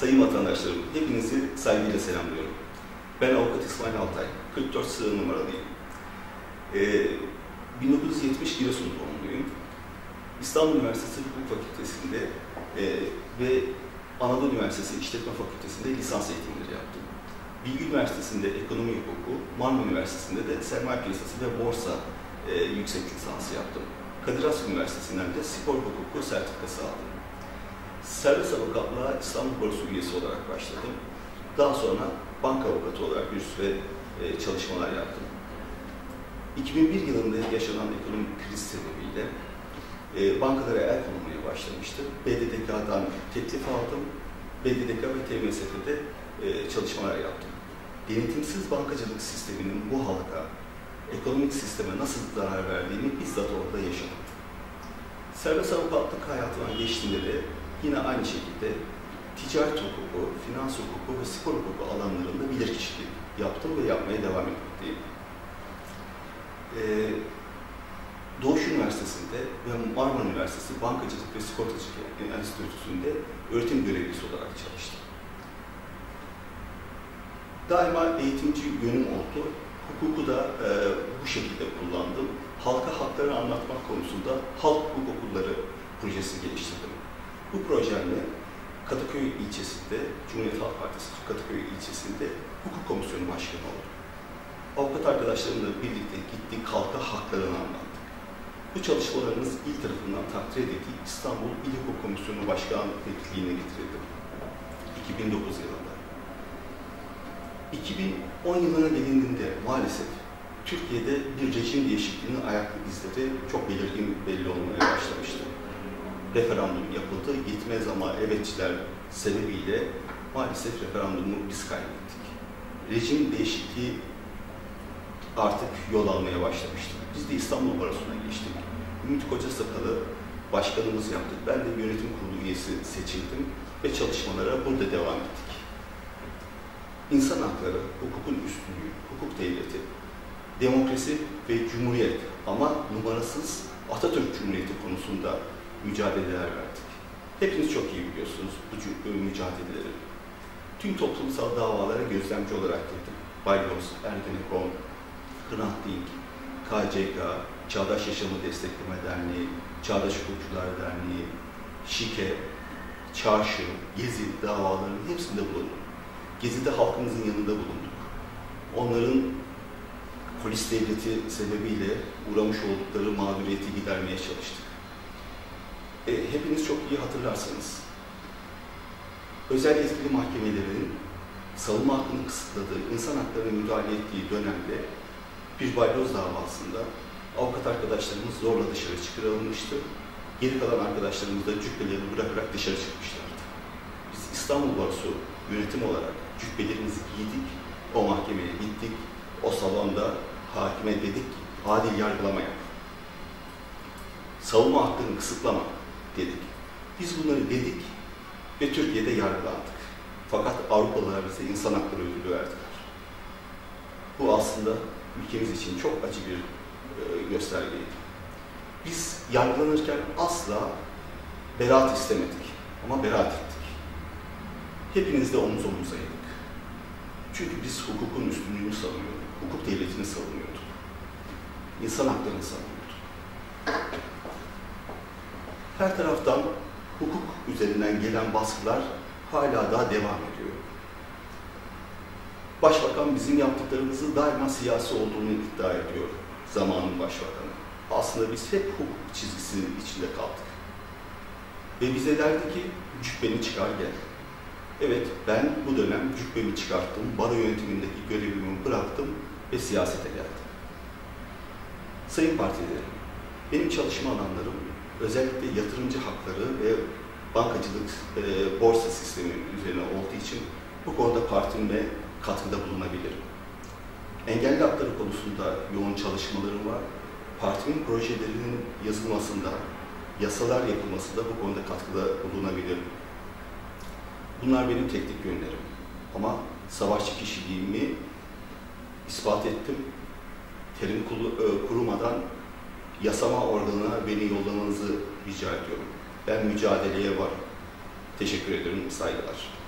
sayın vatandaşlarım, hepinizi saygıyla selamlıyorum. Ben avukat İsmail Altay, 44 sıra numaralıyım. Ee, 1970 Giresun doğumluyum. İstanbul Üniversitesi Hukuk Fakültesi'nde e, ve Anadolu Üniversitesi İşletme Fakültesi'nde lisans eğitimleri yaptım. Bilgi Üniversitesi'nde ekonomi hukuku, Marmara Üniversitesi'nde de sermaye piyasası ve borsa e, yüksek lisansı yaptım. Kadir Has Üniversitesi'nden de spor hukuku sertifikası aldım. Servis avukatlığa İstanbul Borsası üyesi olarak başladım. Daha sonra banka avukatı olarak bir süre e, çalışmalar yaptım. 2001 yılında yaşanan ekonomik kriz sebebiyle e, bankalara el konulmaya başlamıştım. BDDK'dan teklif aldım. BDDK ve TMSF'de e, çalışmalar yaptım. Denetimsiz bankacılık sisteminin bu halka, ekonomik sisteme nasıl zarar verdiğini bizzat orada yaşadım. Serbest avukatlık hayatına geçtiğinde de yine aynı şekilde ticaret hukuku, finans hukuku ve spor hukuku alanlarında bilirkişilik yaptım ve yapmaya devam etmekteyim. Ee, Doğuş Üniversitesi'nde ve Marmara Üniversitesi Bankacılık ve Sigortacılık Enstitüsü'nde öğretim görevlisi olarak çalıştım. Daima eğitimci yönüm oldu. Hukuku da e, bu şekilde kullandım. Halka haklarını anlatmak konusunda halk hukuk okulları projesi geliştirdim. Bu projeyle Kadıköy ilçesinde, Cumhuriyet Halk Partisi Kadıköy ilçesinde hukuk komisyonu başkanı oldum. Avukat arkadaşlarımla birlikte gittik, halka haklarını anlattık. Bu çalışmalarımız il tarafından takdir edildiği İstanbul İl Hukuk Komisyonu Başkanı Vekilliğine getirildim. 2009 yılında. 2010 yılına gelindiğinde maalesef Türkiye'de bir rejim değişikliğinin ayak izleri çok belirgin belli olmaya başlamıştı. Referandum yapıldı, gitmez ama evetçiler sebebiyle maalesef referandumu biz kaybettik. Rejim değişikliği artık yol almaya başlamıştı. Biz de İstanbul Barosu'na geçtik. Ümit Koca Sakalı başkanımız yaptık. Ben de yönetim kurulu üyesi seçildim ve çalışmalara burada devam ettik. İnsan hakları, hukukun üstünlüğü, hukuk devleti, demokrasi ve cumhuriyet ama numarasız Atatürk Cumhuriyeti konusunda mücadeleler verdik. Hepiniz çok iyi biliyorsunuz bu mücadeleleri. Tüm toplumsal davalara gözlemci olarak girdim. Balyoz, Ergenekon, Hrant Dink, KCK, Çağdaş Yaşamı Destekleme Derneği, Çağdaş Hukukçular Derneği, Şike, Çarşı, Gezi davalarının hepsinde bulundum. Gezi'de halkımızın yanında bulunduk. Onların polis devleti sebebiyle uğramış oldukları mağduriyeti gidermeye çalıştık. E, hepiniz çok iyi hatırlarsınız. Özel yetkili mahkemelerin savunma hakkını kısıtladığı, insan haklarına müdahale ettiği dönemde bir balyoz davasında avukat arkadaşlarımız zorla dışarı çıkarılmıştı. Geri kalan arkadaşlarımız da cübbelerini bırakarak dışarı çıkmışlardı. Biz İstanbul Barosu yönetim olarak cübbelerimizi giydik, o mahkemeye gittik, o salonda hakime dedik ki adil yargılama yap. Savunma hakkını kısıtlama dedik. Biz bunları dedik ve Türkiye'de yargılandık. Fakat Avrupalılar bize insan hakları ödülü verdiler. Bu aslında ülkemiz için çok acı bir e, göstergeydi. Biz yargılanırken asla beraat istemedik ama beraat ettik. Hepinizde omuz omuzaydık. Çünkü biz hukukun üstünlüğünü savunuyorduk, hukuk devletini savunuyorduk, insan haklarını savunuyorduk. Her taraftan hukuk üzerinden gelen baskılar hala daha devam ediyor. Başbakan bizim yaptıklarımızı daima siyasi olduğunu iddia ediyor zamanın başbakanı. Aslında biz hep hukuk çizgisinin içinde kaldık. Ve bize derdi ki cübbeni çıkar gel. Evet ben bu dönem cübbemi çıkarttım, baro yönetimindeki görevimi bıraktım ve siyasete geldim. Sayın partilerim, benim çalışma alanlarım özellikle yatırımcı hakları ve bankacılık, e, borsa sistemi üzerine olduğu için bu konuda partimle katkıda bulunabilirim. Engelli hakları konusunda yoğun çalışmalarım var. Partimin projelerinin yazılmasında, yasalar yapılmasında bu konuda katkıda bulunabilirim. Bunlar benim teknik yönlerim. Ama savaşçı kişiliğimi ispat ettim. Terim kurumadan yasama organına beni yollamanızı rica ediyorum. Ben mücadeleye varım. Teşekkür ederim. Saygılar.